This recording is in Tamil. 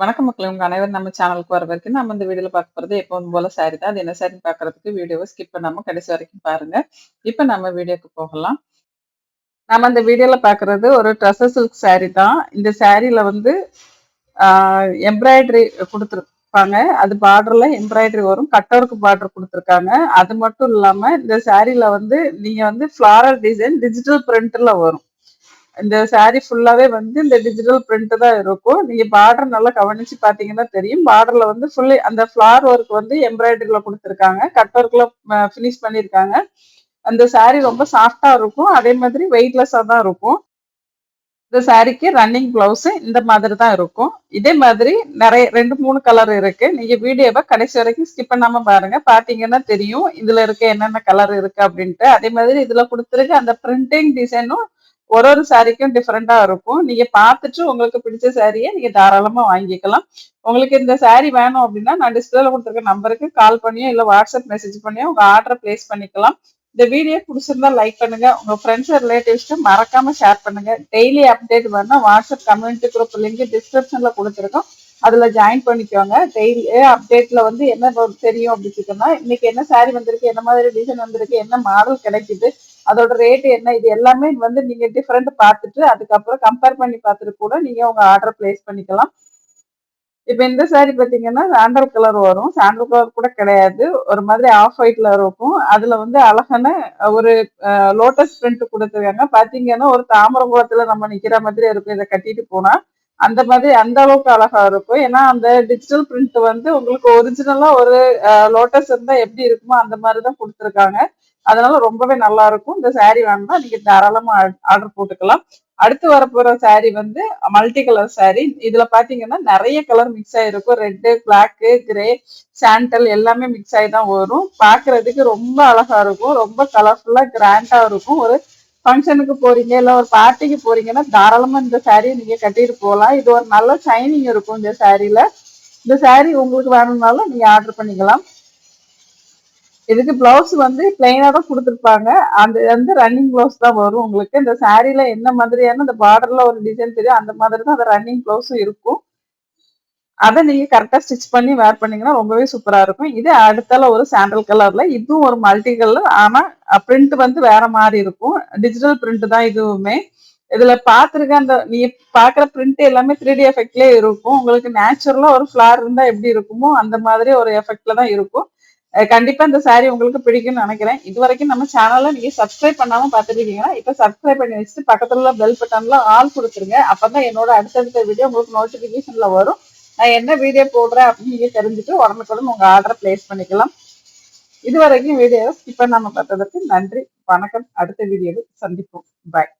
வணக்கம் மக்களே. உங்க அனைவரும் நம்ம சேனலுக்கு வர வரைக்கும் நம்ம இந்த வீடியோல பார்க்க போறது எப்பவும் போல சாரி தான். அது என்ன சாரி பார்க்கறதுக்கு வீடியோவை ஸ்கிப் பண்ணாம கடைசி வரைக்கும் பாருங்க. இப்ப நம்ம வீடியோக்கு போகலாம். நம்ம இந்த வீடியோல பார்க்கறது ஒரு ட்ரெஸ்ஸர் சில்க் சாரி தான். இந்த சாரியில வந்து எம்ப்ராய்டரி கொடுத்துருப்பாங்க. அது பார்டர்ல எம்ப்ராய்டரி வரும். கட் பார்டர் கொடுத்துருக்காங்க. அது மட்டும் இல்லாம இந்த சாரியில வந்து நீங்க வந்து ஃபிளாரல் டிசைன் டிஜிட்டல் பிரிண்ட்ல வரும். இந்த சாரி ஃபுல்லாவே வந்து இந்த டிஜிட்டல் பிரிண்ட் தான் இருக்கும். நீங்க பார்டர் நல்லா கவனிச்சு பாத்தீங்கன்னா தெரியும். பார்டர்ல வந்து ஃபுல்லி அந்த ஃபிளார் ஒர்க் வந்து எம்ப்ராய்டரியில கொடுத்துருக்காங்க. கட் ஒர்க்ல ஃபினிஷ் பண்ணியிருக்காங்க. அந்த சாரி ரொம்ப சாஃப்டா இருக்கும். அதே மாதிரி வெயிட்லெஸ்ஸா தான் இருக்கும். இந்த சாரிக்கு ரன்னிங் பிளவுஸ் இந்த மாதிரி தான் இருக்கும். இதே மாதிரி நிறைய ரெண்டு மூணு கலர் இருக்கு. நீங்க வீடியோவை கடைசி வரைக்கும் ஸ்கிப் பண்ணாம பாருங்க. பாத்தீங்கன்னா தெரியும். இதுல இருக்க என்னென்ன கலர் இருக்கு அப்படின்ட்டு. அதே மாதிரி இதுல கொடுத்துருக்க அந்த பிரிண்டிங் டிசைனும் ஒரு ஒரு சாரிக்கும் டிஃப்ரெண்டா இருக்கும். நீங்க பார்த்துட்டு உங்களுக்கு பிடிச்ச சாரியை நீங்க தாராளமா வாங்கிக்கலாம். உங்களுக்கு இந்த சாரி வேணும் அப்படின்னா நான் டிஸ்பிளேல கொடுத்துருக்க நம்பருக்கு கால் பண்ணியோ இல்ல வாட்ஸ்அப் மெசேஜ் பண்ணியோ உங்க ஆர்டர் பிளேஸ் பண்ணிக்கலாம். இந்த வீடியோ பிடிச்சிருந்தா லைக் பண்ணுங்க. உங்க ஃப்ரெண்ட்ஸ் ரிலேட்டிவ்ஸ்க்கு மறக்காம ஷேர் பண்ணுங்க. டெய்லி அப்டேட் வேணா வாட்ஸ்அப் கம்யூனிட்டி குரூப் லிங்க் டிஸ்கிரிப்ஷன்ல கொடுத்துருக்கோம். அதுல ஜாயின் பண்ணிக்கோங்க. டெய்லி அப்டேட்ல வந்து என்ன தெரியும் அப்படின்னு இன்னைக்கு என்ன சாரி வந்திருக்கு என்ன மாதிரி டிசைன் வந்திருக்கு என்ன மாடல் கிடைக்குது அதோட ரேட் என்ன? இது எல்லாமே வந்து நீங்க டிஃப்ரெண்ட் பார்த்துட்டு அதுக்கப்புறம் கம்பேர் பண்ணி பார்த்துட்டு கூட நீங்க உங்க ஆர்டர் பிளேஸ் பண்ணிக்கலாம். இப்போ இந்த சாரி பார்த்தீங்கன்னா சாண்டல் கலர் வரும். சாண்டல் கலர் கூட கிடையாது. ஒரு மாதிரி ஆஃப் ஒயிட்ல இருக்கும். அதுல வந்து அழகான ஒரு லோட்டஸ் பிரிண்ட் கொடுத்துருக்காங்க. பார்த்தீங்கன்னா ஒரு தாமரை குளத்துல நம்ம நிக்கிற மாதிரி இருக்கும். இதை கட்டிட்டு போனா அந்த மாதிரி அந்த அளவுக்கு அழகா இருக்கும். ஏன்னா அந்த டிஜிட்டல் பிரிண்ட் வந்து உங்களுக்கு ஒரிஜினலா ஒரு லோட்டஸ் இருந்தா எப்படி இருக்குமோ அந்த மாதிரி தான் கொடுத்துருக்காங்க. அதனால ரொம்பவே நல்லா இருக்கும். இந்த சாரீ வேணும்னா நீங்க தாராளமா ஆர்டர் போட்டுக்கலாம். அடுத்து வரப்போற சாரி வந்து மல்டி கலர் சாரி இதுல பாத்தீங்கன்னா நிறைய கலர் மிக்ஸ் ஆயிருக்கும். ரெட்டு பிளாக்கு கிரே சாண்டல் எல்லாமே மிக்ஸ் ஆகி தான் வரும். பாக்குறதுக்கு ரொம்ப அழகா இருக்கும். ரொம்ப கலர்ஃபுல்லா கிராண்டா இருக்கும். ஒரு ஃபங்க்ஷனுக்கு போறீங்க இல்ல ஒரு பார்ட்டிக்கு போறீங்கன்னா தாராளமா இந்த சாரியை நீங்க கட்டிட்டு போகலாம். இது ஒரு நல்ல ஷைனிங் இருக்கும் இந்த சாரியில இந்த சாரி உங்களுக்கு வேணும்னாலும் நீங்க ஆர்டர் பண்ணிக்கலாம். இதுக்கு பிளவுஸ் வந்து பிளைனா தான் கொடுத்துருப்பாங்க. அந்த வந்து ரன்னிங் பிளவுஸ் தான் வரும் உங்களுக்கு. இந்த சாரீல என்ன மாதிரியான இந்த பார்டர்ல ஒரு டிசைன் தெரியும் அந்த மாதிரி தான் அந்த ரன்னிங் பிளவுஸும் இருக்கும். அதை நீங்க கரெக்டா ஸ்டிச் பண்ணி வேர் பண்ணீங்கன்னா ரொம்பவே சூப்பரா இருக்கும். இது அடுத்தால ஒரு சாண்டல் கலர்ல இதுவும் ஒரு மல்டி கலர் ஆனா பிரிண்ட் வந்து வேற மாதிரி இருக்கும். டிஜிட்டல் பிரிண்ட் தான் இதுவுமே. இதுல பாத்துருக்க அந்த நீ பாக்குற பிரிண்ட் எல்லாமே த்ரீ டி எஃபெக்ட்லயே இருக்கும். உங்களுக்கு நேச்சுரலா ஒரு ஃபிளார் இருந்தா எப்படி இருக்குமோ அந்த மாதிரி ஒரு எஃபெக்ட்ல தான் இருக்கும். கண்டிப்பா இந்த சாரி உங்களுக்கு பிடிக்கும்னு நினைக்கிறேன். இது வரைக்கும் நம்ம சேனல்ல நீங்க சப்ஸ்கிரைப் பண்ணாம பாத்துருக்கீங்கன்னா இப்ப சப்ஸ்கிரைப் பண்ணி வச்சுட்டு பக்கத்துல பெல் பட்டன்ல ஆல் கொடுத்துருங்க. அப்பதான் என்னோட அடுத்தடுத்த வீடியோ உங்களுக்கு நோட்டிபிகேஷன்ல வரும். நான் என்ன வீடியோ போடுறேன் அப்படின்னு நீங்க தெரிஞ்சுட்டு உடனுக்குடன் உங்க ஆர்டரை பிளேஸ் பண்ணிக்கலாம். இது வரைக்கும் வீடியோ ஸ்கிப் பண்ணாம பார்த்ததற்கு நன்றி. வணக்கம். அடுத்த வீடியோவில் சந்திப்போம். பாய்